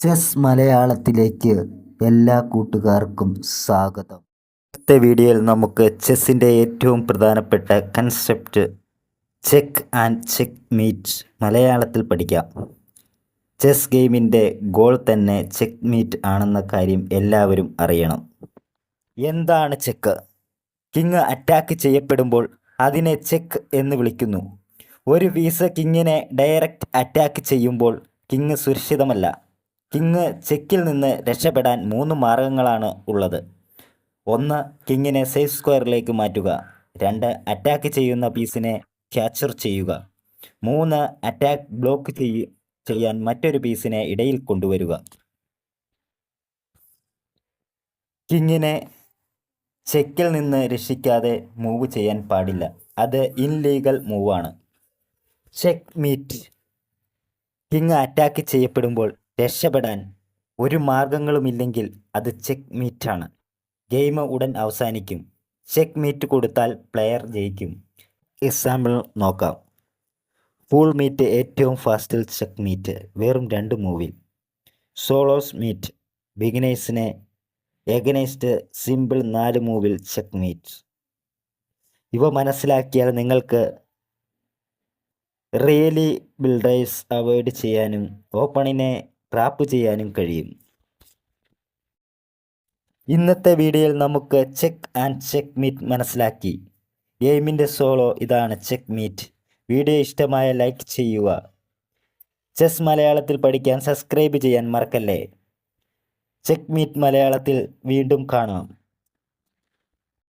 Chess മലയാളത്തിലേക്ക് എല്ലാ കൂട്ടുകാർക്കും സ്വാഗതം. ഇന്നത്തെ വീഡിയോയിൽ നമുക്ക് ചെസ്സിന്റെ ഏറ്റവും പ്രധാനപ്പെട്ട concept check and checkmate മലയാളത്തിൽ പഠിക്കാം. ചെസ് ഗെയിമിന്റെ ഗോൾ തന്നെ ചെക്ക് മീറ്റ് ആണെന്ന കാര്യം എല്ലാവരും അറിയണം. എന്താണ് ചെക്ക് കിങ് അറ്റാക്ക് ചെയ്യപ്പെടുമ്പോൾ അതിനെ ചെക്ക് എന്ന് വിളിക്കുന്നു. ഒരു വീസ കിങ്ങിനെ ഡയറക്റ്റ് അറ്റാക്ക് ചെയ്യുമ്പോൾ കിങ് സുരക്ഷിതമല്ല. കിങ് ചെക്കിൽ നിന്ന് രക്ഷപ്പെടാൻ മൂന്ന് മാർഗങ്ങളാണ് ഉള്ളത്. ഒന്ന് കിങ്ങിനെ സേഫ് സ്ക്വയറിലേക്ക് മാറ്റുക. രണ്ട് അറ്റാക്ക് ചെയ്യുന്ന പീസിനെ ക്യാച്ചർ ചെയ്യുക. മൂന്ന് അറ്റാക്ക് ബ്ലോക്ക് ചെയ്യ ചെയ്യാൻ മറ്റൊരു പീസിനെ ഇടയിൽ കൊണ്ടുവരിക. കിങ്ങിനെ ചെക്കിൽ നിന്ന് രക്ഷിക്കാതെ മൂവ് ചെയ്യാൻ പാടില്ല. അത് ഇൻലീഗൽ മൂവാണ്. Checkmate. കിങ് അറ്റാക്ക് ചെയ്യപ്പെടുമ്പോൾ രക്ഷപ്പെടാൻ ഒരു മാർഗങ്ങളുമില്ലെങ്കിൽ അത് ചെക്ക് മീറ്റാണ് ഗെയിം ഉടൻ അവസാനിക്കും. ചെക്ക് മീറ്റ് കൊടുത്താൽ പ്ലെയർ ജയിക്കും. എക്സാമ്പിൾ നോക്കാം. ഫുൾ മീറ്റ് ഏറ്റവും ഫാസ്റ്റിൽ ചെക്ക് മീറ്റ് വെറും രണ്ട് മൂവിൽ. സോളോസ് മീറ്റ് ബിഗിനേഴ്സിനെ എഗനൈസ്ഡ് സിമ്പിൾ നാല് മൂവിൽ ചെക്ക് മീറ്റ് ഇവ മനസ്സിലാക്കിയാൽ നിങ്ങൾക്ക് റിയലി ബിൽഡേഴ്സ് അവോയ്ഡ് ചെയ്യാനും ഓപ്പണിനെ ട്രാപ്പ് ചെയ്യാനും കഴിയും. ഇന്നത്തെ വീഡിയോയിൽ നമുക്ക് ചെക്ക് ആൻഡ് ചെക്ക് മീറ്റ് മനസ്സിലാക്കി. ഗെയിമിന്റെ സോളോ ഇതാണ് ചെക്ക് മീറ്റ് വീഡിയോ ഇഷ്ടമായ ലൈക്ക് ചെയ്യുക. ചെസ് മലയാളത്തിൽ പഠിക്കാൻ സബ്സ്ക്രൈബ് ചെയ്യാൻ മറക്കല്ലേ? ചെക്ക് മീറ്റ് മലയാളത്തിൽ വീണ്ടും കാണാം.